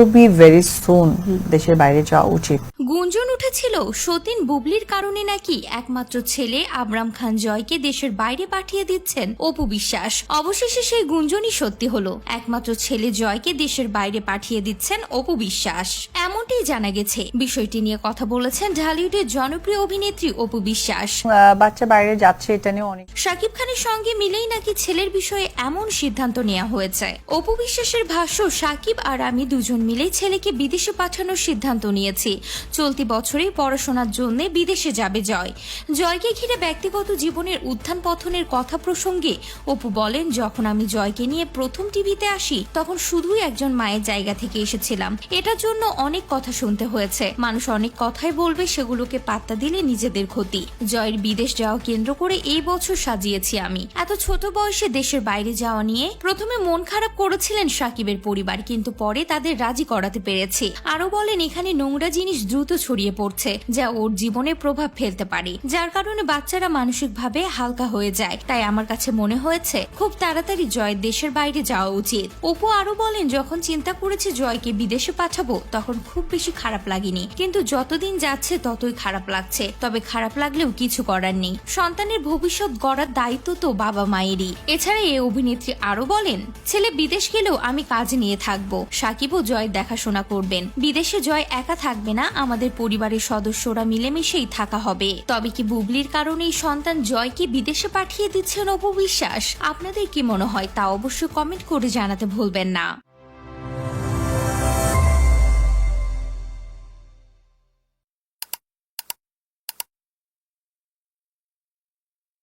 খুবই very soon দেশের বাইরে যাওয়া উচিত। গুঞ্জন উঠেছিল সতীন বুবলির কারণে নাকি একমাত্র ছেলে আবরাম খান জয়কে দেশের বাইরে পাঠিয়ে দিচ্ছেন অপু বিশ্বাস। অবশেষে সেই গুঞ্জনই সত্যি হলো একমাত্র ছেলে জয়কে দেশের বাইরে পাঠিয়ে দিচ্ছেন অপু বিশ্বাস। এমনটাই জানা গেছে। বিষয়টি নিয়ে কথা বলেছেন ঢালিউডের জনপ্রিয় অভিনেত্রী অপু বিশ্বাস। বাচ্চা বাইরে যাচ্ছে এটা নিয়ে অনেক শাকিব খানের সঙ্গে মিলেই নাকি ছেলের বিষয়ে এমন সিদ্ধান্ত নেওয়া হয়েছে। অপু বিশ্বাসের ভাষ্য শাকিব আর আমি দুজন মিলেই ছেলেকে বিদেশে পাঠানোর সিদ্ধান্ত নিয়েছি। চলতি বছরেই পড়াশোনার জন্য বিদেশে যাবে জয়। জয়কে ঘিরে ব্যক্তিগত জীবনের উত্থান পথনের কথা প্রসঙ্গে অপু বলেন, যখন আমি জয়কে নিয়ে প্রথম টিভিতে আসি, তখন শুধুই একজন মায়ের জায়গা থেকে এসেছিলাম। এটার জন্য অনেক কথা শুনতে হয়েছে। মানুষ অনেক কথাই বলবে, সেগুলোকে পাত্তা দিলে নিজেদের ক্ষতি। জয়ের বিদেশ যাওয়া কেন্দ্র করে এই বছর সাজিয়েছি আমি। এত ছোট বয়সে দেশের বাইরে যাওয়া নিয়ে প্রথমে মন খারাপ করেছিলেন সাকিবের পরিবার, কিন্তু পরে তাদের রাজি করাতে পেরেছি। আরও বলেন, এখানে নোংরা জিনিস দ্রুত ছড়িয়ে পড়ছে, যা ওর জীবনে প্রভাব ফেলতে পারে। যার কারণে বাচ্চারা মানসিকভাবে হালকা হয়ে যায়। তাই আমার কাছে মনে হয়েছে, খুব তাড়াতাড়ি জয় দেশের বাইরে যাওয়া উচিত। অপু আরও বলেন, যখন চিন্তা করেছে জয়কে বিদেশে পাঠাবো, তখন খুব বেশি খারাপ লাগেনি। কিন্তু যতদিন যাচ্ছে, ততই খারাপ লাগছে। তবে খারাপ লাগলেও কিছু করার নেই। সন্তানের ভবিষ্যৎ গড়ার দায়িত্ব তো বাবা মায়েরই। এছাড়া এ অভিনেত্রী আরও বলেন, ছেলে বিদেশ গেলেও আমি কাজ নিয়ে থাকব। সাকিবও জয় দেখাশোনা করবেন। বিদেশে জয় একা থাকবে না, আমাদের পরিবারের সদস্যরা মিলেমিশেই থাকা হবে। তবে কি বুবলির কারণেই সন্তান জয়কে বিদেশে পাঠিয়ে দিচ্ছেন অপবিশ্বাস আপনাদের কি মনে হয় তা অবশ্যই কমেন্ট করে জানাতে ভুলবেন না।